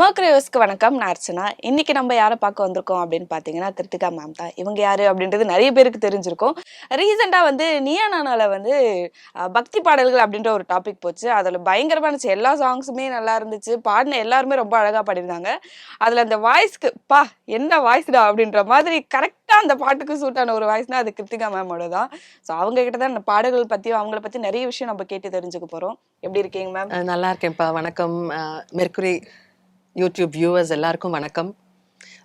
மோக்ரேவஸ்க்கு வணக்கம் நான் அர்ச்சனா. இன்னைக்கு நம்ம யாரை பார்க்க வந்திருக்கோம் அப்படின்னு பார்த்தீங்கன்னா கிருத்திகா மேம் தான். இவங்க யாரு அப்படின்றது நிறைய பேருக்கு தெரிஞ்சிருக்கும். ரீசெண்டாக வந்து நியா நானால வந்து பக்தி பாடல்கள் அப்படின்ற ஒரு டாபிக் போச்சு. அதில் பயங்கரமான இருந்துச்சு. எல்லா சாங்ஸுமே நல்லா இருந்துச்சு. பாடின எல்லாருமே ரொம்ப அழகாக பாடியிருந்தாங்க. அதில் அந்த வாய்ஸ்க்கு பா என்ன வாய்ஸ்டா அப்படின்ற மாதிரி கரெக்டாக அந்த பாட்டுக்கு சூட்டான ஒரு வாய்ஸ்னா அது கிருத்திகா மேமோட தான் ஸோ அவங்க கிட்ட தான் அந்த பாடல்கள் பற்றியும் அவங்கள பற்றி நிறைய விஷயம் நம்ம கேட்டு தெரிஞ்சுக்க போகிறோம் எப்படி இருக்கீங்க மேம் நல்லா இருக்கேன்ப்பா. வணக்கம். மெர்குரி யூடியூப் வியூவர்ஸ் எல்லாருக்கும் வணக்கம்.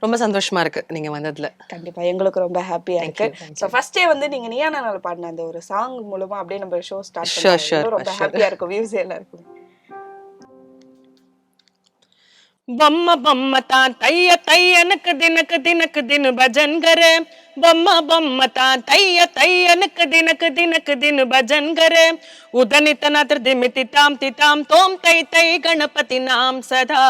ரொம்ப சந்தோஷமா இருக்கு நீங்க வந்ததுல. கண்டிப்பா. எங்களுக்கு ரொம்ப ஹாப்பியா இருக்கு. ஸோ ஃபர்ஸ்டே வந்து நீங்க நியானால பாடின அந்த ஒரு சாங் மூலமா அப்படியே நம்ம ஷோ ஸ்டார்ட் ரொம்ப ஹாப்பியா இருக்கும். வியூஸ் எல்லாம் இருக்கும் బొమ్మ బొమ్మ తా తయ్య తయ్యనక దినక దినక దిను భజన్ గర బొమ్మ బొమ్మ తా తయ్య తయ్యనక దినక దినక దిను భజన్ గర ఉదనితనత్ర దిమితి తాం తితాం తోం తై తై గణపతి నాం సదా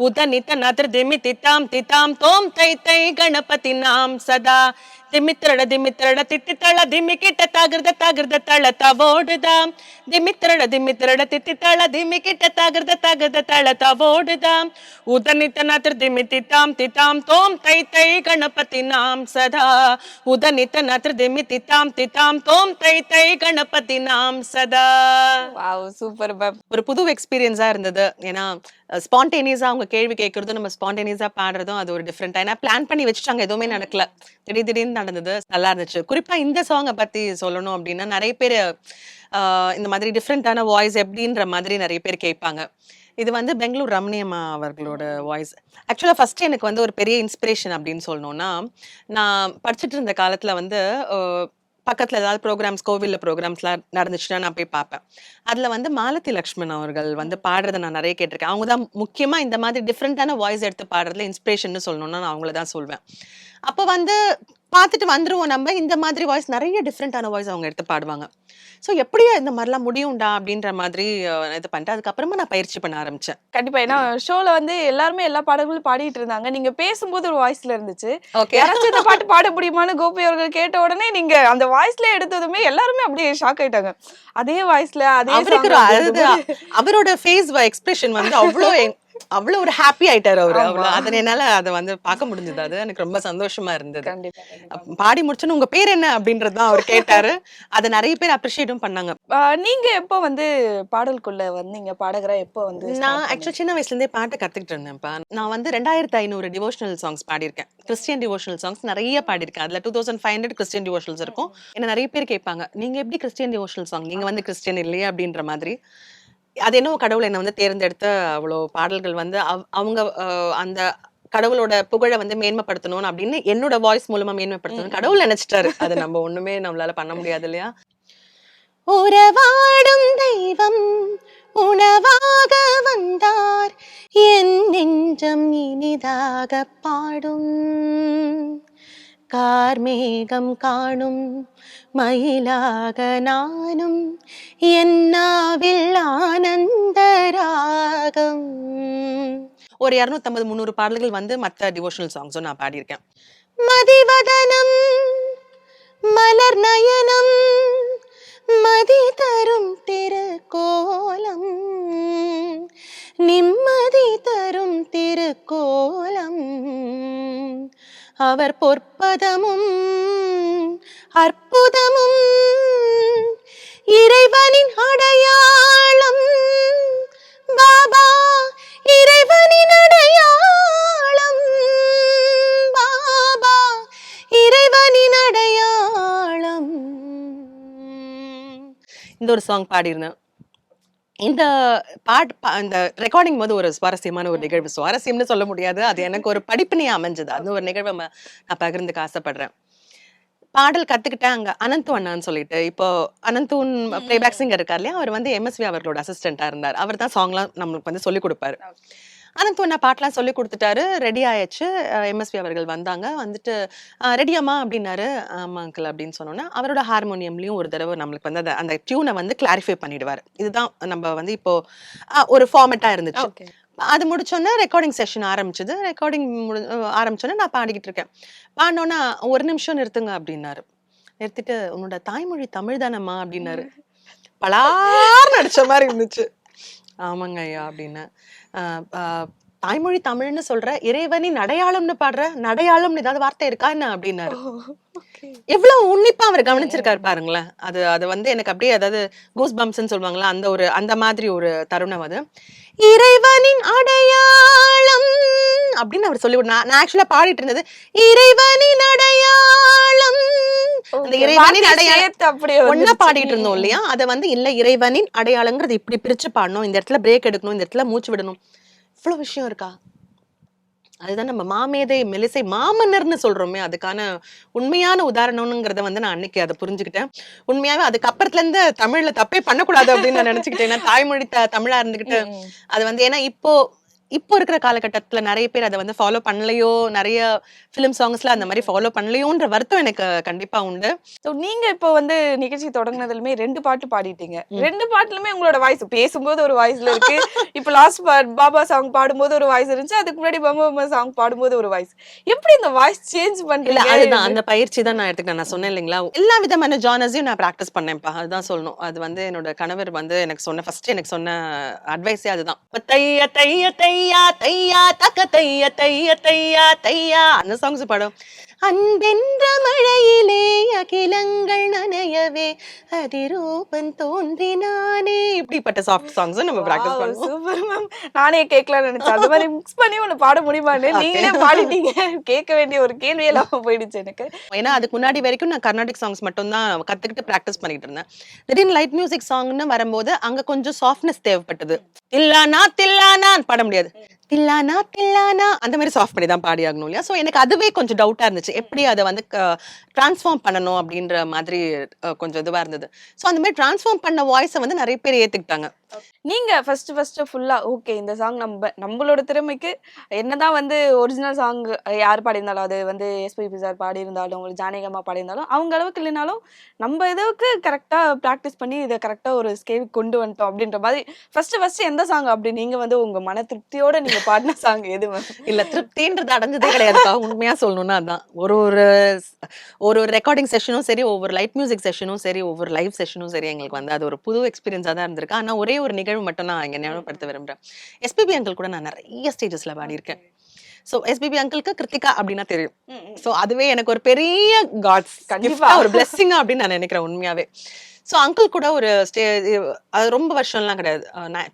ఉదనితనత్ర దిమితి తాం తితాం తోం తై తై గణపతి నాం సదా திமித்திரட திமித்திரட தித்தித்தள திம்மி கிட்ட தாகிருத தாகிருத தள தவோடுதா. திமித்திரட திமித்திரட தித்தித்தள திம்மி கிட்ட தாகிருத தாகிருத தள தவோடுதா. உதனித்தநாத்திர திமி தித்தாம் தித்தாம் தோம் தை தை கணபதி நாம் சதா. உதனித்தநாத்திர திமி தித்தாம் தித்தாம் தோம் தை தை கணபதி நாம் சதா. வாவ் சூப்பர் ஒரு புது எக்ஸ்பீரியன்ஸா இருந்தது. ஏன்னா ஸ்பான்டேனியஸா அவங்க கேள்வி கேட்கறதும் நம்ம ஸ்பான்டேனியஸா பாடுறதும் அது ஒரு டிஃப்ரெண்ட் ஏன்னா பிளான் பண்ணி வச்சுட்டாங்க எதுவுமே நடக்கல. திடீர் திடீர்னு நடந்தது நல்லா இருந்துச்சு. குறிப்பா இந்த சாங்கை பத்தி சொல்லணும் அப்படின்னா நிறைய பேர் இந்த மாதிரி டிஃப்ரெண்டான வாய்ஸ் எப்படின்ற மாதிரி நிறைய பேர் கேட்பாங்க. இது வந்து பெங்களூர் ரமணியம்மா அவர்களோட வாய்ஸ் ஆக்சுவலாக ஃபர்ஸ்ட் எனக்கு வந்து ஒரு பெரிய இன்ஸ்பிரேஷன் அப்படின்னு சொல்லணும்னா நான் படிச்சுட்டு இருந்த காலத்துல வந்து பக்கத்துல ஏதாவது ப்ரோக்ராம்ஸ் கோவிலில் ப்ரோக்ராம்ஸ்லாம் நடந்துச்சுன்னா நான் போய் பார்ப்பேன். அதுல வந்து மாலதி லக்ஷ்மண் அவர்கள் வந்து பாடுறதை நான் நிறைய கேட்டிருக்கேன். அவங்க தான் முக்கியமா இந்த மாதிரி டிஃப்ரெண்ட்டான வாய்ஸ் எடுத்து பாடுறதுல இன்ஸ்பிரேஷன் சொல்லணும்னா நான் அவங்கள தான் சொல்வேன். அப்போ வந்து பார்த்துட்டு வந்துருவோம் நம்ம. இந்த மாதிரி வாய்ஸ் நிறைய டிஃப்ரெண்டான வாய்ஸ் அவங்க எடுத்து பாடுவாங்க. ஸோ எப்படியா இந்த மாதிரிலாம் முடியும்டா அப்படின்ற மாதிரி இது பண்ணிட்டு அதுக்கப்புறமா நான் பயிற்சி பண்ண ஆரம்பிச்சேன். கண்டிப்பா. ஏன்னா ஷோல வந்து எல்லாருமே எல்லா பாடல்களும் பாடிட்டு இருந்தாங்க. நீங்க பேசும்போது ஒரு வாய்ஸ்ல இருந்துச்சு. ஓகே யாராச்சும் இந்த பாட்டு பாட முடியுமான்னு கோபி அவர்கள் கேட்ட உடனே நீங்க அந்த வாய்ஸ்ல எடுத்ததுமே எல்லாருமே அப்படியே ஷாக் ஆயிட்டாங்க. அதே வாய்ஸ்ல அதே அவருக்கு. அவரோட ஃபேஸ் எக்ஸ்பிரஷன் வந்து அவ்வளோ அவ்வளோ ஒரு ஹாப்பி ஆயிட்டாரு அவரு. ஆமா. அவ்வளோ அதை வந்து பார்க்க முடிஞ்சது. அது எனக்கு ரொம்ப சந்தோஷமா இருந்தது. பாடி முடிச்சோன்னு உங்க பேர் என்ன அப்படின்றது தான் அவர் கேட்டாரு. அதை நிறைய பேர் அப்ரிஷியேட்டும் பண்ணாங்க. நீங்க எப்போ வந்து பாடலுக்குள்ள வந்தீங்க? பாடகரா எப்போ வந்து நான்? ஆக்சுவலி சின்ன வயசுல இருந்தே பாட்டு கத்துக்கிட்டு இருந்தேன்ப்பா. நான் வந்து ரெண்டாயிரத்து ஐநூறு டிவோஷனல் சாங்ஸ் பாடியிருக்கேன். கிறிஸ்டியன் டிவோஷனல் சாங்ஸ் நிறைய பாடியிருக்கேன். அதுல two thousand five hundred Christian devotionals இருக்கும். என்ன நிறைய பேர் கேட்பாங்க நீங்க எப்படி கிறிஸ்டியன் டிவோஷனல் சாங் நீங்க வந்து கிறிஸ்டியன் இல்லையா? அப்படின்ற மாதிரி. அது என்னவோ கடவுள் என்னை வந்து தேர்ந்தெடுத்த அவ்வளோ பாடல்கள் வந்து அவ்- அவங்க அஹ், அந்த கடவுளோட புகழை வந்து மேன்மைப்படுத்தணும் அப்படின்னு என்னோட வாய்ஸ் மூலமா மேன்மைப்படுத்தணும் கடவுள் நினைச்சிட்டாரு. அது நம்ம ஒண்ணுமே நம்மளால பண்ண முடியாது இல்லையா? உறவாடும் தெய்வம் உணவாக வந்தார். என் நெஞ்சம் இனிதாக பாடும். கார்மேகம் காணும். மயிலாக நானும் என்னாவில் ஆனந்த ராகம் ஒரு இரநூத்தம்பது முந்நூறு பாடல்கள் வந்து மற்ற டிவோஷனல் சாங்ஸும் நான் பாடியிருக்கேன். மதிவதனம் மலர் நயனம் மதி தரும் திருக்கோலம். நிம்மதி தரும் திருக்கோலம். அவர் பொற்பதமும் அற்புதமும் இறைவனின் அடையாளம். பாபா இறைவனின் அடையாளம். பாபா இறைவனின் அடையாளம். இந்த ஒரு சாங் பாடியிருந்தேன் இந்த பாட் பா- இந்த ரெக்கார்டிங் போது ஒரு சுவாரஸ்யமான ஒரு நிகழ்வு. சுவாரஸ்யம்னு சொல்ல முடியாது. அது எனக்கு ஒரு படிப்பினையே அமைஞ்சது. அந்த ஒரு நிகழ்வை நான் பகிர்ந்துக்கு ஆசைப்படுறேன். பாடல் கத்துக்கிட்டேன் அங்க. அனந்து அண்ணான்னு சொல்லிட்டு. இப்போ அனந்தூன் பிளேபேக் சிங்கர் இருக்கார் இல்லையா? அவர் வந்து எம்எஸ்வி அவர்களோட அசிஸ்டண்டா இருந்தார். அவர் தான் சாங்லாம் நம்மளுக்கு வந்து சொல்லி கொடுப்பாரு. அனந்து அண்ணா பாட்டெலாம் சொல்லி கொடுத்துட்டாரு. ரெடி ஆயிடுச்சு. எம்எஸ்வி அவர்கள் வந்தாங்க. வந்துட்டு ரெடியாம்மா அப்படின்னாரு. ஆமா அங்கிள் அப்படின்னு சொன்னோன்னா அவரோட ஹார்மோனியம்லயும் ஒரு தடவை நம்மளுக்கு வந்து அந்த டியூனை வந்து கிளாரிஃபை பண்ணிடுவார். இதுதான் நம்ம வந்து இப்போ ஒரு ஃபார்மேட்டா இருந்துச்சு. அது முடிச்சோன்னே ரெக்கார்டிங் செஷன் ஆரம்பிச்சது. ரெக்கார்டிங் முடி ஆரம்பிச்சோன்னே நான் பாடிக்கிட்டு இருக்கேன் பாடினோன்னா ஒரு நிமிஷம் நிறுத்துங்க அப்படின்னாரு. நிறுத்திட்டு உன்னோட தாய்மொழி தமிழ் தானம்மா அப்படின்னாரு. பலார் நடிச்ச மாதிரி இருந்துச்சு. ஆமாங்க ஐயா அப்படின்னு தாய்மொழி தமிழ்னு சொல்ற இறைவனின் அடையாளம்னு பாடுற நடையாளம்னு ஏதாவது வார்த்தை இருக்கா என்ன அப்படின்னாரு. எவ்வளவு உன்னிப்பா அவர் கவனிச்சிருக்காரு பாருங்களேன். அது அது வந்து எனக்கு அப்படியே அதாவது கூஸ் பம்ப்ஸ்ன்னு சொல்லுவாங்களா அந்த ஒரு அந்த மாதிரி ஒரு தருணம் அது. இறைவனின் அடையாளம் அப்படின்னு அவர் சொல்லி நான் ஆக்சுவலா பாடிட்டு இருந்தது இறைவனின் அடையாளம். அந்த இறைவனின் அடையாளம் ஒன்னா. பாடிட்டு இருந்தோம் இல்லையா? அதை வந்து இல்ல இறைவனின் அடையாளங்கிறது இப்படி பிரிச்சு பாடணும் இந்த இடத்துல பிரேக் எடுக்கணும் இந்த இடத்துல மூச்சு விடணும். இவ்வளவு விஷயம் இருக்கா? அதுதான் நம்ம மாமேதை மெலிசை மாமன்னர்னு சொல்றோமே அதுக்கான உண்மையான உதாரணம்ங்கிறத வந்து நான் அன்னைக்கு அதை புரிஞ்சுக்கிட்டேன். உண்மையாவே அதுக்கப்புறத்துல இருந்து தமிழ்ல தப்பே பண்ணக்கூடாது அப்படின்னு நான் நினைச்சுக்கிட்டேன். ஏன்னா தாய்மொழி தமிழா இருந்துகிட்டு. அது வந்து ஏன்னா இப்போ இப்போ இருக்கிற காலகட்டத்துல நிறைய பேர் அதை வந்து ஃபாலோ பண்ணலையோ நிறைய ஃபிலிம் சாங்ஸ்ல அந்த மாதிரி ஃபாலோ பண்ணலையோன்ற வருத்தம் எனக்கு கண்டிப்பா உண்டு. So, நீங்க இப்போ வந்து நிகழ்ச்சி தொடங்குனதுலுமே ரெண்டு பாட்டு பாடிட்டீங்க. ரெண்டு பாட்டுலுமே உங்களோட வாய்ஸ் பேசும்போது ஒரு வாய்ஸ்ல இருக்கு. இப்போ லாஸ்ட் பாபா சாங் பாடும்போது ஒரு வாய்ஸ் இருந்துச்சு. அதுக்கு முன்னாடி பாபா சாங் பாடும்போது ஒரு வாய்ஸ் எப்படி இந்த வாய்ஸ் சேஞ்ச் பண்றீங்க? அதுதான். அந்த பயிற்சி தான் நான் எடுத்துக்கிட்டேன். நான் சொன்னேன் இல்லைங்களா? எல்லா விதமான ஜானர்ஸையும் நான் ப்ராக்டிஸ் பண்ணேன்ப்பா. அதுதான் சொல்லணும். அது வந்து என்னோட கணவர் வந்து எனக்கு சொன்ன ஃபர்ஸ்ட் எனக்கு சொன்ன அட்வைஸே அதுதான். தைய தைய தையா தையா தக்க தைய தைய தையா தையா அந்த சாங்ஸ் பாடும் அன்பென்ற மழையிலே அகிலங்கள் நனையவே அதிரூபன் தோன்றினானே இப்படிப்பட்ட சாஃப்ட் சாங்ஸும் நம்ம ப்ராக்டிஸ் பண்ணுவோம். சூப்பர் மேம் நானே கேட்கலாம்னு நினைச்சேன். அந்த மாதிரி மிக்ஸ் பண்ணி ஒண்ணு பாட முடியுமான்னு. நீங்களே பாடிட்டீங்க. கேட்க வேண்டிய ஒரு கேள்வி எல்லாம் போயிடுச்சு எனக்கு. ஏன்னா அதுக்கு முன்னாடி வரைக்கும் நான் கர்நாடிக் சாங்ஸ் மட்டும் தான் கத்துக்கிட்டு ப்ராக்டிஸ் பண்ணிட்டு இருந்தேன். திடீர்னு லைட் மியூசிக் சாங்னு வரும்போது அங்க கொஞ்சம் சாஃப்ட்னஸ் தேவைப்பட்டது. தில்லானா தில்லானா பாட முடியாது. தில்லானா தில்லானா அந்த மாதிரி சாஃப்ட் பண்ணி தான் பாடி ஆகணும் இல்லையா? ஸோ எனக்கு அதுவே கொஞ்சம் டவுட்டாக இருந்துச்சு. எப்படி அதை வந்து டிரான்ஸ்ஃபார்ம் பண்ணணும் அப்படின்ற மாதிரி கொஞ்சம் இதுவாக இருந்தது. ஸோ அந்த மாதிரி டிரான்ஸ்ஃபார்ம் பண்ண வாய்ஸை வந்து நிறைய பேர் ஏற்றுக்கிட்டாங்க நீங்க ஃபர்ஸ்ட் ஃபர்ஸ்ட் ஃபுல்லா ஓகே இந்த சாங் நம்ம நம்மளோட திறமைக்கு என்னதான் வந்து ஒரிஜினல் சாங் யார் பாடியிருந்தாலும் அது வந்து எஸ்பிபி சார் பாடியிருந்தாலும் ஒரு ஜானகமா பாடியிருந்தாலும் அவங்க அளவுக்கு இல்லைனாலும் நம்ம இதுவுக்கு கரெக்டா ப்ராக்டிஸ் பண்ணி இதை கரெக்டா ஒரு ஸ்கேல் கொண்டு வந்துட்டோம் அப்படின்ற மாதிரி ஃபர்ஸ்ட் ஃபர்ஸ்ட் எந்த சாங் அப்படி? நீங்க வந்து உங்க மன திருப்தியோட நீங்க பாடின சாங் எது இல்ல திருப்தின்றது அடைஞ்சதே கிடையாதுக்கா உண்மையா சொல்லணும்னா அதான். ஒரு ஒரு ஒரு ஒரு ரெக்கார்டிங் செஷனும் சரி ஒவ்வொரு லைட் மியூசிக் செஷனும் சரி ஒவ்வொரு லைவ் செஷனும் சரி எங்களுக்கு வந்து அது ஒரு புது எக்ஸ்பீரியன்ஸாக தான் இருந்திருக்கு. ஆனா ஒரே ஒரு நிகழ்வு மட்டும் நான் இங்க ஞாபகப்படுத்த விரும்புறேன். எஸ்பிபி அங்கிள் கூட நான் நிறைய ஸ்டேஜஸ்ல பாடியிருக்கேன். ஸோ எஸ்பிபி அங்கிளுக்கு கிருத்திகா அப்படின்னா தெரியும். ஸோ அதுவே எனக்கு ஒரு பெரிய காட்ஸ் கண்டிப்பா. கண்டிப்பா. ஒரு பிளெஸ்ஸிங் அப்படின்னு நான் நினைக்கிறேன் உண்மையாவே. ஸோ அங்கிள் கூட ஒரு ஸ்டே அது ரொம்ப வருஷம்லாம் கிடையாது.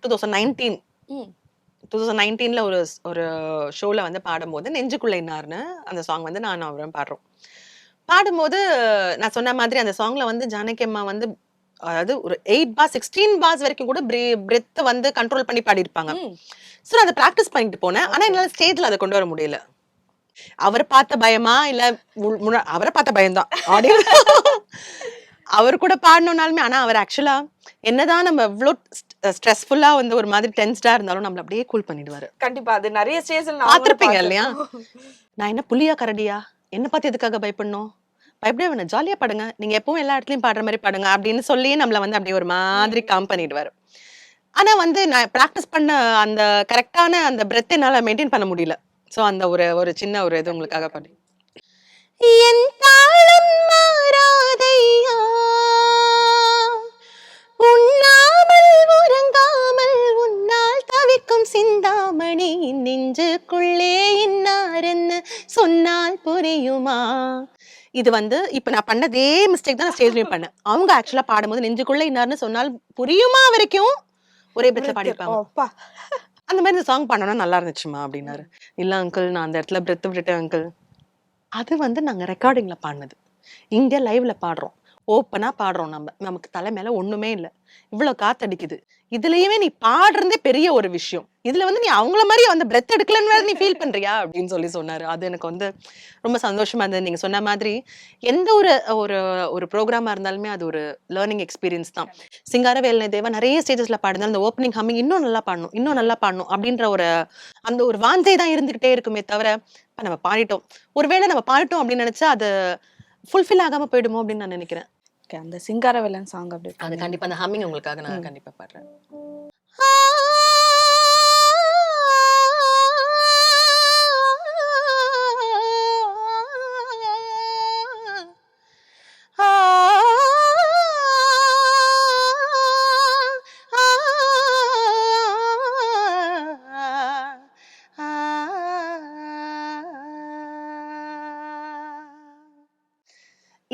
Two thousand nineteen. Two thousand நைன்டீன்ல ஒரு ஒரு ஷோல வந்து பாடும்போது நெஞ்சுக்குள்ள இன்னார்னு அந்த சாங் வந்து நான் அவரும் பாடுறோம். பாடும்போது நான் சொன்ன மாதிரி அந்த சாங்ல வந்து ஜானகி அம்மா வந்து அதாவது ஒரு எயிட் பாஸ் சிக்ஸ்டீன் பாஸ் வரைக்கும் கூட பிரெத் வந்து கண்ட்ரோல் பண்ணி பாடியிருப்பாங்க. ஸோ நான் அதை ப்ராக்டிஸ் பண்ணிட்டு போனேன். ஆனா என்னால ஸ்டேஜ்ல அதை கொண்டு வர முடியல. அவர் பார்த்த பயமா? இல்ல அவரை பார்த்த பயம்தான். ஆடியோ அவர் கூட பாடணும்னாலுமே ஆனா அவர் ஆக்சுவலா என்னதான் நம்ம எவ்வளோ ஸ்ட்ரெஸ்ஃபுல்லா வந்து ஒரு மாதிரி டென்ஸ்டா இருந்தாலும் நம்மள அப்படியே கூல் பண்ணிடுவாரு. கண்டிப்பா. அது நிறைய ஸ்டேஜ்ல பார்த்திருப்பீங்க இல்லையா? நான் என்ன புலியா கரடியா? என்ன பார்த்து எதுக்காக பயப்படணும்? பயப்படவே வேணாம் ஜாலியா பாடுங்க. நீங்க எப்பவும் எல்லா இடத்துலயும் பாடுற மாதிரி பாடுங்க. அப்படின்னு சொல்லி நம்மள வந்து அப்படியே ஒரு மாதிரி காம் பண்ணிடுவாரு. ஆனா வந்து நான் ப்ராக்டிஸ் பண்ண அந்த கரெக்டான அந்த பிரெத் என்னால மெயின்டைன் பண்ண முடியல. சோ அந்த ஒரு ஒரு சின்ன ஒரு இது உங்களுக்காக பாடி என் தாளம் மாறாதையா? இது வந்து இப்ப நான் பண்ணதே மிஸ்டேக் தான் ஸ்டேஜ்லயும் பண்ணேன். அவங்க ஆக்சுவலா பாடும்போது நெஞ்சுக்குள்ள இன்னார்னு சொன்னால் புரியுமா வரைக்கும்? ஒரே பிரச்சனை பாடிருப்பாங்க அப்பா அந்த மாதிரி இந்த சாங் பண்ணோம்னா நல்லா இருந்துச்சுமா அப்படின்னாரு. இல்ல அங்கிள் நான் அந்த இடத்துல பிரெத் விட்டுட்டேன் அங்கிள் அது வந்து நாங்க ரெக்கார்டிங்ல பாடினது. இங்க லைவ்ல பாடுறோம். ஓப்பனா பாடுறோம் நம்ம. நமக்கு தலை மேல ஒண்ணுமே இல்லை. இவ்வளவு காத்தடிக்குது. இதுலயுமே நீ பாடுறதே பெரிய ஒரு விஷயம். இதுல வந்து நீ அவங்கள மாதிரி அந்த பிரெத் எடுக்கலன்னு வேற நீ ஃபீல் பண்றியா? அப்படின்னு சொல்லி சொன்னாரு. அது எனக்கு வந்து ரொம்ப சந்தோஷமா இருந்தது. நீங்க சொன்ன மாதிரி எந்த ஒரு ஒரு ஒரு ப்ரோக்ராமா இருந்தாலுமே அது ஒரு லேர்னிங் எக்ஸ்பீரியன்ஸ் தான். சிங்கார வேலனை தேவா நிறைய ஸ்டேஜஸ்ல பாடுனாலும் அந்த ஓப்பனிங் ஹம்மிங் இன்னும் நல்லா பாடணும் இன்னும் நல்லா பாடணும் அப்படின்ற ஒரு அந்த ஒரு வாஞ்சை தான் இருந்துகிட்டே இருக்குமே தவிர நம்ம பாடிட்டோம். ஒருவேளை நம்ம பாடிட்டோம் அப்படின்னு நினைச்சா அது ஃபுல்ஃபில் ஆகாம போயிடுமோ அப்படின்னு நான் நினைக்கிறேன். Okay, அந்த சிங்காரவேலன் சாங் அப்படி அது கண்டிப்பா அந்த ஹம்மிங் உங்களுக்காக நான் கண்டிப்பா பாடுறேன்.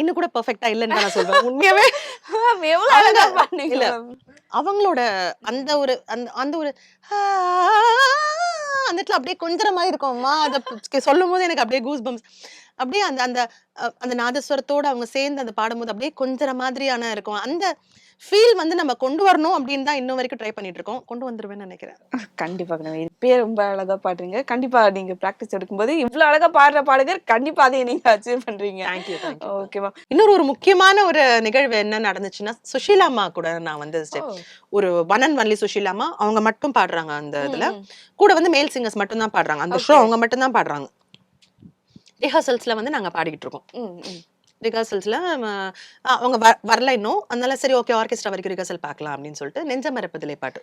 இன்னும் கூட பெர்ஃபெக்ட்டா இல்லைன்னு நான் சொல்வேன். உண்மையாவே இல்ல. அவங்களோட அந்த ஒரு அந்த அந்த ஒரு அந்த இடத்துல அப்படியே கொஞ்சற மாதிரி இருக்கும்மா அதை சொல்லும் போது எனக்கு அப்படியே கூஸ் பம்ஸ் அப்படியே அந்த அந்த அந்த நாதஸ்வரத்தோட அவங்க சேர்ந்து அந்த பாடும்போது அப்படியே கொஞ்சற மாதிரியான இருக்கும். அந்த ஃபீல் வந்து நம்ம கொண்டு வரணும் அப்படின்னு தான் இன்னும் வரைக்கும் ட்ரை பண்ணிட்டு இருக்கோம். கொண்டு வந்துருவேன்னு நினைக்கிறேன். கண்டிப்பா கண்டிப்பா இப்பயே ரொம்ப அழகா பாடுறீங்க. கண்டிப்பா நீங்க பிராக்டிஸ் எடுக்கும்போது இவ்வளவு அழகா பாடுற பாடகர் கண்டிப்பா அதை நீங்க அச்சீவ் பண்றீங்க. தேங்க்யூ தேங்க்யூ ஓகே மேம் இன்னொரு ஒரு முக்கியமான ஒரு நிகழ்வு என்ன நடந்துச்சுன்னா சுஷீலா அம்மா கூட நான் வந்து step- ஒரு ஒன் அண்ட் ஒன்லி சுஷீலா அம்மா அவங்க மட்டும் பாடுறாங்க அந்த இதுல. கூட வந்து மேல் சிங்கர்ஸ் மட்டும் தான் பாடுறாங்க. அந்த ஷோ. அவங்க மட்டும் தான் பாடுறாங்க ரிஹர்சல்ஸ்ல வந்து நாங்க பாடிக்கிட்டு இருக்கோம். ரிஹர்சல்ஸ்ல அவங்க வ- வரல இன்னும். அதனால சரி ஓகே ஆர்கெஸ்ட்ரா வரைக்கும் ரிஹர்சல் பார்க்கலாம் அப்படின்னு சொல்லிட்டு நெஞ்சம் மறப்பதில்லை பாட்டு.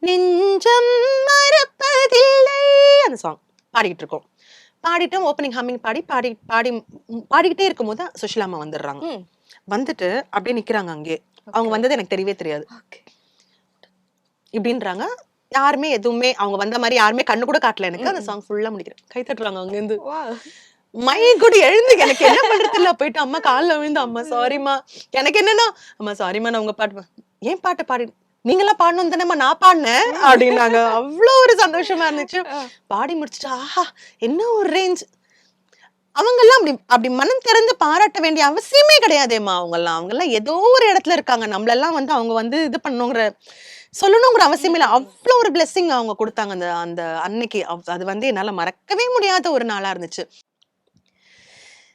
நெஞ்சம் மறப்பதில்லை அந்த சாங் பாடிக்கிட்டு இருக்கோம். பாடிட்டு ஓப்பனிங் ஹம்மிங் பாடி பாடி பாடி பாடிக்கிட்டே இருக்கும்போது சுஷிலா அம்மா வந்துடுறாங்க. வந்துட்டு அப்படியே நிக்கிறாங்க அங்கே அவங்க வந்தது எனக்கு தெரியவே தெரியாது. இப்படின்றாங்க. யாருமே எதுவுமே அவங்க வந்த மாதிரி யாருமே கண்ணு கூட காட்டல எனக்கு. அந்த சாங் ஃபுல்லா முடிக்கிறேன். கை தட்டுறாங்க அங்க இருந்து மை கூட எழுந்து எனக்கு என்ன பண்றது இல்ல போயிட்டு அம்மா கால்ல விழுந்து அம்மா சாரிம்மா எனக்கு என்னன்னா அம்மா சாரிம்மா நான் உங்க பாட்டு ஏன் பாட்டு பாடி நீங்களா பாடணும் தானேம்மா நான் பாடினேன். அப்படின்னாங்க. அவ்வளோ ஒரு சந்தோஷமா இருந்துச்சு. பாடி முடிச்சுட்டு ஆஹா என்ன ஒரு ரேஞ்ச் அவங்கெல்லாம் அப்படி அப்படி மனம் திறந்து பாராட்ட வேண்டிய அவசியமே கிடையாதேம்மா. அவங்கெல்லாம் அவங்கெல்லாம் ஏதோ ஒரு இடத்துல இருக்காங்க. நம்மளெல்லாம் வந்து அவங்க வந்து இது பண்ணணுங்கிற சொல்லணுங்கிற அவசியம் இல்லை. அவ்வளோ ஒரு blessing அவங்க கொடுத்தாங்க அந்த அந்த அன்னைக்கு. அது வந்து என்னால மறக்கவே முடியாத ஒரு நாளா இருந்துச்சு.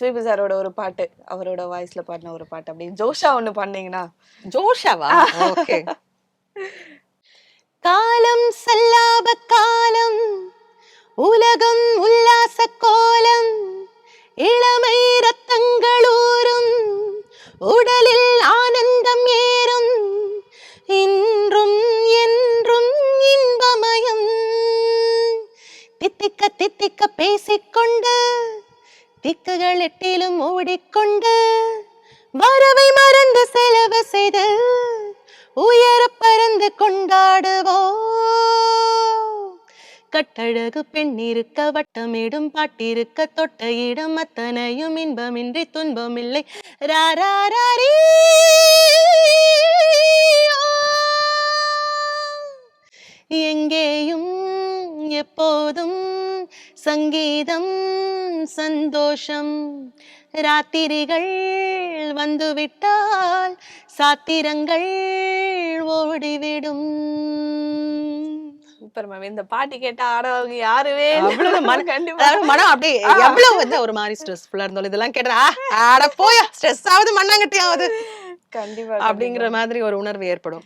எஸ்பிபி சாரோட ஒரு பாட்டு அவரோட வாய்ஸ்ல பாடின ஒரு பாட்டு. அப்படி ஜோஷா ஒண்ணு பண்ணீங்கன்னா ஜோஷாவா? ஓகே. காலம் சல்லாப காலம் உலகம் உல்லாச கோலம் இளமை ரத்தங்களூரும் உடலில் ஆனந்தம் ஏறும் இன்றும் என்றும் இன்பமயம். தித்திக்க தித்திக்க பேசிக்கொண்டு திக்குகள் எட்டிலும் ஓடிக்கொண்டு வரவை மறந்து செலவு செய்து உயர பறந்து கொண்டாடுவோ கட்டழகு பெண் இருக்க வட்டமிடும் பாட்டிருக்க தொட்ட இடம் அத்தனையும் இன்பமின்றி துன்பமில்லை. ராராரி எங்கேயும் எப்போதும் சங்கீதம் சந்தோஷம். ராத்திரிகள் வந்துவிட்டால் சாத்திரங்கள் ஓடிவிடும். Super ma'am. இந்த பாட்டு கேட்டா ஆடவங்க யாருமே அவ்வளவு மன- கண்டிப்பா. அதாவது மனம் அப்படியே எவ்வளவு வந்து ஒரு மாதிரி ஸ்ட்ரெஸ்ஃபுல்லா இருந்தாலும் இதெல்லாம் கேட்டா ஆட போயா ஸ்ட்ரெஸ் ஆகுது மண்ணாங்கட்டியாவது? கண்டிப்பா. அப்படிங்கிற மாதிரி ஒரு உணர்வு ஏற்படும்.